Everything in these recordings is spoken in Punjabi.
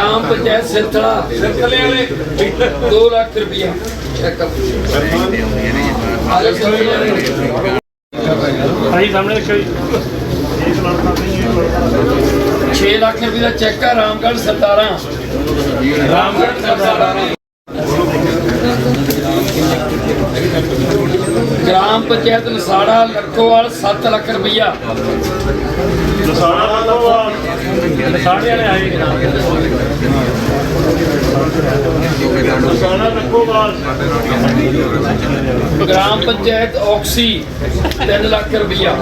ਗ੍ਰਾਮ ਪੰਚਾਇਤ ਸਿਰਥਲਾ ਸਿਰਥਲੇ ਵਾਲੇ 2 ਲੱਖ ਰੁਪਇਆ ਸਾਹਮਣੇ ਇਸ ਲੜਕਾ ਨਹੀਂ ਇਹ ਲੜਕਾ 6 ਲੱਖ ਰੁਪਏ ਦਾ ਚੈੱਕ ਆ ਰਾਮਗੜ੍ਹ ਸਰਦਾਰਾਂ। ਰਾਮਗੜ੍ਹ ਸਰਦਾਰਾਂ ਗ੍ਰਾਮ ਪੰਚਾਇਤ ਨਸਾੜਾ ਲੱਖੋਵਾਲ 7 ਲੱਖ ਰੁਪਇਆ ਦਸਾੜੇ ਵਾਲੇ ਆਏ। ਦਸਾੜਾ ਰੱਖੋ ਬਾਸ ਗ੍ਰਾਮ ਪੰਚਾਇਤ ਔਕਸੀ 3 ਲੱਖ ਰੁਪਇਆ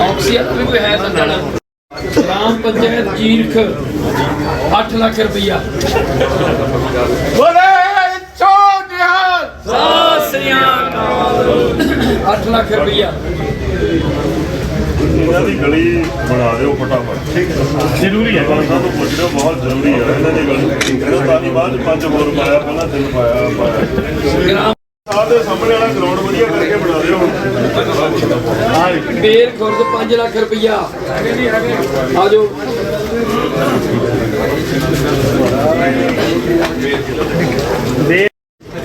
ਔਕਸੀ ਦਾ ਵੀ ਕੋਈ ਹੈ ਸੰਦਣ ਗ੍ਰਾਮ ਪੰਚਾਇਤ ਜੀਰਖ 8 ਲੱਖ ਰੁਪਇਆ ਬੋਲੇ ਚੋਟਿਆਲ ਸਾਸਰੀਆਂ 8 ਲੱਖ ਰੁਪਇਆ ਇਹਨਾਂ ਦੀ ਗਲੀ ਬਣਾ ਦਿਓ ਫਟਾਫਟ। ਠੀਕ ਹੈ। ਜ਼ਰੂਰੀ ਹੈ। ਬੰਦਾ ਨੂੰ ਪੁੱਛ ਲਿਓ ਬਹੁਤ ਜ਼ਰੂਰੀ ਹੈ। ਇਹਨਾਂ ਦੀ ਗਲੀ ਇਹਨਾਂ ਤਾਂ ਨਹੀਂ ਬਾਅਦ ਚ ਪੰਜ ਹੋਰ ਪਾਇਆ ਪਹਿਲਾਂ ਤਿੰਨ ਪਾਇਆ ਪਾਇਆ। ਦੇ ਸਾਹਮਣੇ ਵਾਲਾ ਗਰਾਊਂਡ ਵਧੀਆ ਕਰਕੇ ਬਣਾ ਦਿਓ। ਹਾਂ ਬੇਰ ਖੁਰਦ 5 ਲੱਖ ਰੁਪਇਆ ਆਜੋ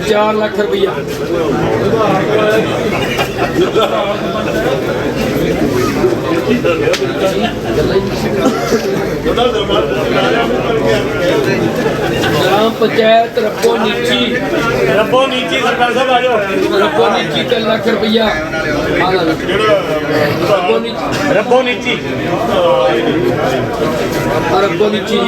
ਚਾਰ ਲੱਖ ਰੁਪਇਆ ਗ੍ਰਾਮ ਪੰਚਾਇਤ ਰੱਬੋ ਨੀਚੀ। ਰੱਬੋ ਨੀਚੀ ਸਰਕਾਰ ਸਾਹਿਬ ਆ ਜਾਓ। ਰੱਬੋ ਨੀਚੀ 3 ਲੱਖ ਰੁਪਇਆ ਆ ਲੈ ਰੱਬੋ ਨੀਚੀ। ਰੱਬੋ ਨੀਚੀ ਰੱਬੋ ਨੀਚੀ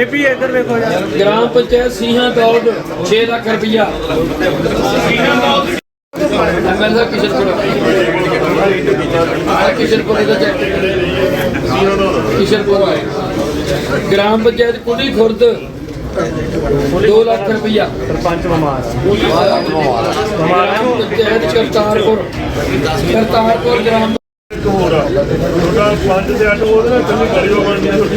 ਇਹ ਵੀ ਇੱਧਰ ਵੇਖੋ ਯਾਰ ਗ੍ਰਾਮ ਪੰਚਾਇਤ ਸੀਹਾਂ ਦੌੜ 6 ਲੱਖ ਰੁਪਇਆ ਐਮਐਲ ਦਾ ਕਿਸ਼ਨਪੁਰ ਆ ਕਿਸ਼ਨਪੁਰ ਦਾ ਚੈੱਕ ਕਿਸ਼ਨਪੁਰ ਗ੍ਰਾਮ ਪੰਚਾਇਤ ਕੁੜੀ ਖੁਰਦ 2 ਲੱਖ ਰੁਪਇਆ ਸਰਪੰਚ ਬਿਮਾਰ ਗ੍ਰਾਮ ਪੰਚਾਇਤ ਕਰਤਾਰਪੁਰ ਕਰਤਾਰਪੁਰ ਗ੍ਰਾਮ ਇੱਕ ਹੋਰ ਆ। ਉਹਦਾ ਪੰਜ ਤੇ ਅੱਠ ਉਹਦੇ ਨਾਲ ਕੱਲੀ ਗਲੀਓ ਬਣਨੀ ਛੋਟੀ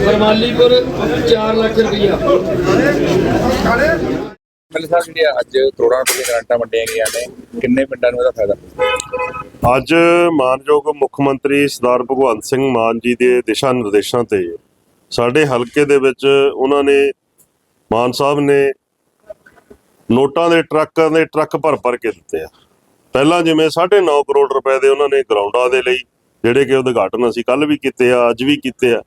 ਫਰਮਾਲੀਪੁਰ 4 ਲੱਖ ਰੁਪਇਆ ਪਹਿਲੇ ਸਾਹਿਬ ਜਿਹੜੇ ਅੱਜ ਕਰੋੜਾਂ ਰੁਪਏ ਦੀਆਂ ਗ੍ਰਾਂਟਾਂ ਵੰਡੀਆਂ ਗਈਆਂ ਨੇ। ਕਿੰਨੇ ਪਿੰਡਾਂ ਨੂੰ ਇਹਦਾ ਫਾਇਦਾ? ਅੱਜ ਮਾਨਯੋਗ ਮੁੱਖ ਮੰਤਰੀ ਸਰਦਾਰ ਭਗਵੰਤ ਸਿੰਘ ਮਾਨ ਜੀ ਦੇ ਦਿਸ਼ਾ ਨਿਰਦੇਸ਼ਾਂ ਤੇ ਸਾਡੇ ਹਲਕੇ ਦੇ ਵਿੱਚ ਉਹਨਾਂ ਨੇ ਮਾਨ ਸਾਹਿਬ ਨੇ ਨੋਟਾਂ ਦੇ ਟਰੱਕਾਂ ਦੇ ਟਰੱਕ ਭਰ ਭਰ ਕੇ ਦਿੱਤੇ ਆ। ਪਹਿਲਾਂ ਜਿਵੇਂ 9.5 ਕਰੋੜ ਰੁਪਏ ਦੇ ਉਹਨਾਂ ਨੇ ਗਰਾਊਂਡਾਂ ਦੇ ਲਈ, ਜਿਹੜੇ ਕਿ ਉਦਘਾਟਨ ਅਸੀਂ ਕੱਲ ਵੀ ਕੀਤੇ ਆ, ਅੱਜ ਵੀ ਕੀਤੇ ਆ।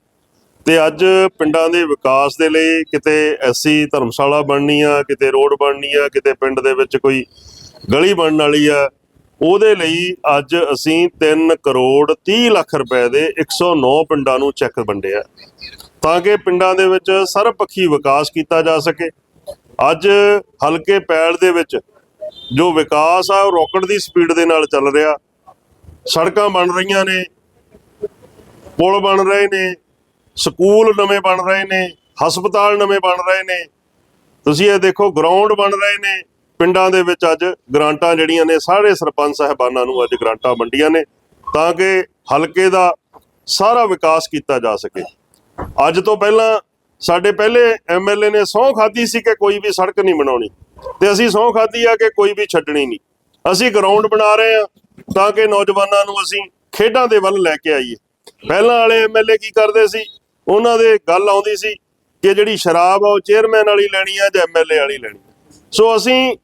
ਤੇ ਅੱਜ ਪਿੰਡਾਂ ਦੇ ਵਿਕਾਸ ਦੇ ਲਈ ਕਿਤੇ ਐਸੀ ਧਰਮਸ਼ਾਲਾ ਬਣਨੀ ਆ, ਕਿਤੇ ਰੋਡ ਬਣਨੀ ਆ, ਕਿਤੇ ਪਿੰਡ ਦੇ ਵਿੱਚ ਕੋਈ ਗਲੀ ਬਣਨ ਵਾਲੀ ਆ, ਉਹਦੇ ਲਈ ਅੱਜ ਅਸੀਂ 3 ਕਰੋੜ 30 ਲੱਖ ਰੁਪਏ ਦੇ 109 ਪਿੰਡਾਂ ਨੂੰ ਚੈੱਕ ਵੰਡਿਆ। ਤਾਂ ਕਿ ਪਿੰਡਾਂ ਦੇ ਵਿੱਚ ਸਰਬਪੱਖੀ ਵਿਕਾਸ ਕੀਤਾ ਜਾ ਸਕੇ। ਅੱਜ ਹਲਕੇ ਪੈਲ ਦੇ ਵਿੱਚ ਜੋ ਵਿਕਾਸ ਆ, ਉਹ ਰੋਕਟ ਦੀ ਸਪੀਡ ਦੇ ਨਾਲ ਚੱਲ ਰਿਹਾ। ਸੜਕਾਂ ਬਣ ਰਹੀਆਂ ਨੇ, ਪੁਲ ਬਣ ਰਹੇ ਨੇ, ਸਕੂਲ ਨਵੇਂ ਬਣ ਰਹੇ ਨੇ, ਹਸਪਤਾਲ ਨਵੇਂ ਬਣ ਰਹੇ ਨੇ। ਤੁਸੀਂ ਇਹ ਦੇਖੋ ਗਰਾਊਂਡ ਬਣ ਰਹੇ ਨੇ। ਪਿੰਡਾਂ ਦੇ ਵਿੱਚ ਅੱਜ ਗ੍ਰਾਂਟਾਂ ਜਿਹੜੀਆਂ ਨੇ, ਸਾਰੇ ਸਰਪੰਚ ਸਾਹਿਬਾਨਾਂ ਨੂੰ ਅੱਜ ਗ੍ਰਾਂਟਾਂ ਵੰਡੀਆਂ ਨੇ, ਤਾਂ ਕਿ ਹਲਕੇ ਦਾ ਸਾਰਾ ਵਿਕਾਸ ਕੀਤਾ ਜਾ ਸਕੇ। ਅੱਜ ਤੋਂ ਪਹਿਲਾਂ ਸਾਡੇ ਪਹਿਲੇ ਐਮਐਲਏ ਨੇ ਸਹੁੰ ਖਾਧੀ ਸੀ ਕਿ ਕੋਈ ਵੀ ਸੜਕ ਨਹੀਂ ਬਣਾਉਣੀ ਤੇ ਅਸੀਂ ਸਹੁੰ ਖਾਧੀ ਆ ਕਿ ਕੋਈ ਵੀ ਛੱਡਣੀ ਨਹੀਂ। ਅਸੀਂ ਗਰਾਊਂਡ ਬਣਾ ਰਹੇ ਆ ਤਾਂ ਕਿ ਨੌਜਵਾਨਾਂ ਨੂੰ ਅਸੀਂ ਖੇਡਾਂ ਦੇ ਵੱਲ ਲੈ ਕੇ ਆਈਏ। ਪਹਿਲਾਂ ਵਾਲੇ ਐਮਐਲਏ ਕੀ ਕਰਦੇ ਸੀ? ਉਹਨਾਂ ਦੇ ਗੱਲ ਆਉਂਦੀ ਸੀ ਕਿ ਜਿਹੜੀ ਸ਼ਰਾਬ ਆ ਉਹ ਚੇਅਰਮੈਨ ਵਾਲੀ ਲੈਣੀ ਆ ਜਾਂ ਐਮਐਲਏ ਵਾਲੀ ਲੈਣੀ ਸੋ ਅਸੀਂ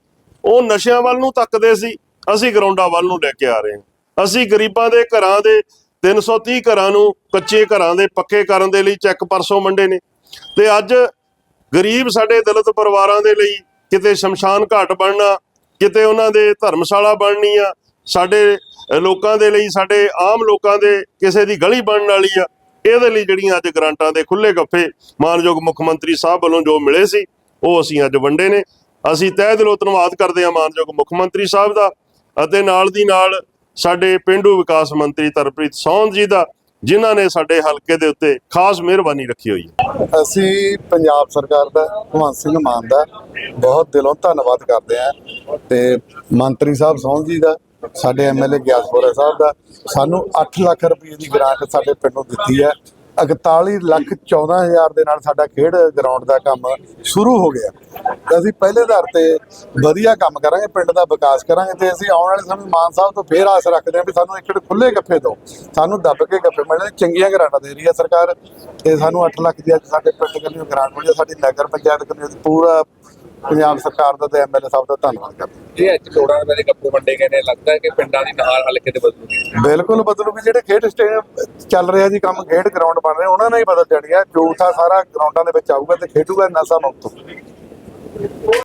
ਉਹ ਨਸ਼ਿਆਂ ਵੱਲ ਨੂੰ ਤੱਕਦੇ ਸੀ, ਅਸੀਂ ਗਰਾਊਂਡਾਂ ਵੱਲ ਨੂੰ ਲੈ ਕੇ ਆ ਰਹੇ ਹਾਂ ਅਸੀਂ ਗਰੀਬਾਂ ਦੇ ਘਰਾਂ ਦੇ 330 ਘਰਾਂ ਨੂੰ ਕੱਚੇ ਘਰਾਂ ਦੇ ਪੱਕੇ ਕਰਨ ਦੇ ਲਈ ਚੈੱਕ ਪਰਸੋਂ ਮੰਡੇ ਨੇ। ਤੇ ਅੱਜ ਗਰੀਬ ਸਾਡੇ ਦਲਿਤ ਪਰਿਵਾਰਾਂ ਦੇ ਲਈ ਕਿਤੇ ਸ਼ਮਸ਼ਾਨ ਘਾਟ ਬਣਨਾ, ਕਿਤੇ ਉਹਨਾਂ ਦੇ ਧਰਮਸ਼ਾਲਾ ਬਣਨੀ ਆ, ਸਾਡੇ ਲੋਕਾਂ ਦੇ ਲਈ, ਸਾਡੇ ਆਮ ਲੋਕਾਂ ਦੇ ਕਿਸੇ ਦੀ ਗਲੀ ਬਣਨ ਵਾਲੀ ਆ, ਇਹਦੇ ਲਈ ਜਿਹੜੀਆਂ ਅੱਜ ਗ੍ਰਾਂਟਾਂ ਦੇ ਖੁੱਲੇ ਗੱਫੇ ਮਾਨਯੋਗ ਮੁੱਖ ਮੰਤਰੀ ਸਾਹਿਬ ਵੱਲੋਂ ਜੋ ਮਿਲੇ ਸੀ, ਉਹ ਅਸੀਂ ਅੱਜ ਵੰਡੇ ਨੇ। ਅਸੀਂ ਤਹਿ ਦਿਲੋਂ ਧੰਨਵਾਦ ਕਰਦੇ ਹਾਂ ਮਾਨਯੋਗ ਮੁੱਖ ਮੰਤਰੀ ਸਾਹਿਬ ਦਾ ਅਤੇ ਨਾਲ ਦੀ ਨਾਲ ਸਾਡੇ ਪਿੰਡੂ ਵਿਕਾਸ ਮੰਤਰੀ ਤਰਪ੍ਰੀਤ ਸੌਂਦ ਜੀ ਦਾ ਜਿਨ੍ਹਾਂ ਨੇ ਸਾਡੇ ਹਲਕੇ ਦੇ ਉੱਤੇ ਖਾਸ ਮਿਹਰਬਾਨੀ ਰੱਖੀ ਹੋਈ ਹੈ। ਅਸੀਂ ਪੰਜਾਬ ਸਰਕਾਰ ਦਾ, ਭਗਵੰਤ ਸਿੰਘ ਮਾਨ ਦਾ ਬਹੁਤ ਦਿਲੋਂ ਧੰਨਵਾਦ ਕਰਦੇ ਹਾਂ ਤੇ ਮੰਤਰੀ ਸਾਹਿਬ ਸੌਂ ਜੀ ਦਾ, ਸਾਡੇ ਐਮਐਲਏ ਗਿਆਸਪੁਰਾ ਸਾਹਿਬ ਦਾ, ਸਾਨੂੰ 8 ਲੱਖ ਰੁਪਏ ਦੀ ਗ੍ਰਾਂਟ ਸਾਡੇ ਪਿੰਡ ਨੂੰ ਦਿੱਤੀ ਹੈ। 41 ਲੱਖ 14 ਹਜ਼ਾਰ ਦੇ ਨਾਲ ਸਾਡਾ ਖੇਡ ਗਰਾਊਂਡ ਦਾ ਕੰਮ ਸ਼ੁਰੂ ਹੋ ਗਿਆ ਤੇ ਅਸੀਂ ਪਹਿਲੇ ਆਧਾਰ ਤੇ ਵਧੀਆ ਕੰਮ ਕਰਾਂਗੇ, ਪਿੰਡ ਦਾ ਵਿਕਾਸ ਕਰਾਂਗੇ ਤੇ ਅਸੀਂ ਆਉਣ ਵਾਲੇ ਸਮੇਂ ਮਾਨ ਸਾਹਿਬ ਤੋਂ ਫੇਰ ਆਸ ਰੱਖਦੇ ਹਾਂ ਵੀ ਸਾਨੂੰ ਇੱਕ ਖੁੱਲੇ ਗੱਫੇ ਦਿਓ ਸਾਨੂੰ ਦੱਬ ਕੇ ਗੱਫੇ ਮਿਲਣੇ, ਚੰਗੀਆਂ ਗਰਾਂਟਾਂ ਦੇ ਰਹੀ ਹੈ ਸਰਕਾਰ ਤੇ ਸਾਨੂੰ 8 ਲੱਖ ਦੀ ਅੱਜ ਸਾਡੇ ਪਿੰਡ ਕੰਨੀ ਗ੍ਰਾਂਟ ਮਿਲੀ ਹੈ। ਸਾਡੀ ਨਗਰ ਪੰਚਾਇਤ ਕੰਨੀ ਪੂਰਾ ਪੰਜਾਬ ਸਰਕਾਰ ਦਾ ਤੇ ਐਮਐਲਏ ਸਾਹਿਬ ਦਾ ਧੰਨਵਾਦ ਕਰਦੇ ਇਹ ਅੱਜ ਰੁਪਏ ਦੇ ਗੱਪੇ ਵੰਡੇ ਗਏ ਨੇ ਲੱਗਦਾ ਹੈ ਕਿ ਪਿੰਡਾਂ ਦੀ ਨਹਾਰ ਹਲਕੇ ਤੇ ਬਦਲੂਗੀ। ਬਿਲਕੁਲ ਬਦਲੂਗੀ ਜਿਹੜੇ ਖੇਡ ਸਟੇਡੀਅਮ ਚੱਲ ਰਿਹਾ ਜੀ ਕੰਮ ਖੇਡ ਗਰਾਊਂਡ ਬਣ ਰਹੇ ਉਹਨਾਂ ਨਾਲ ਹੀ ਬਦਲ ਜਾਣੀ ਹੈ। ਜੂਥਾ ਸਾਰਾ ਗਰਾਊਂਡਾਂ ਦੇ ਵਿੱਚ ਆਊਗਾ ਤੇ ਖੇਡੂਗਾ ਨਸ਼ਾ ਮੁਕਤ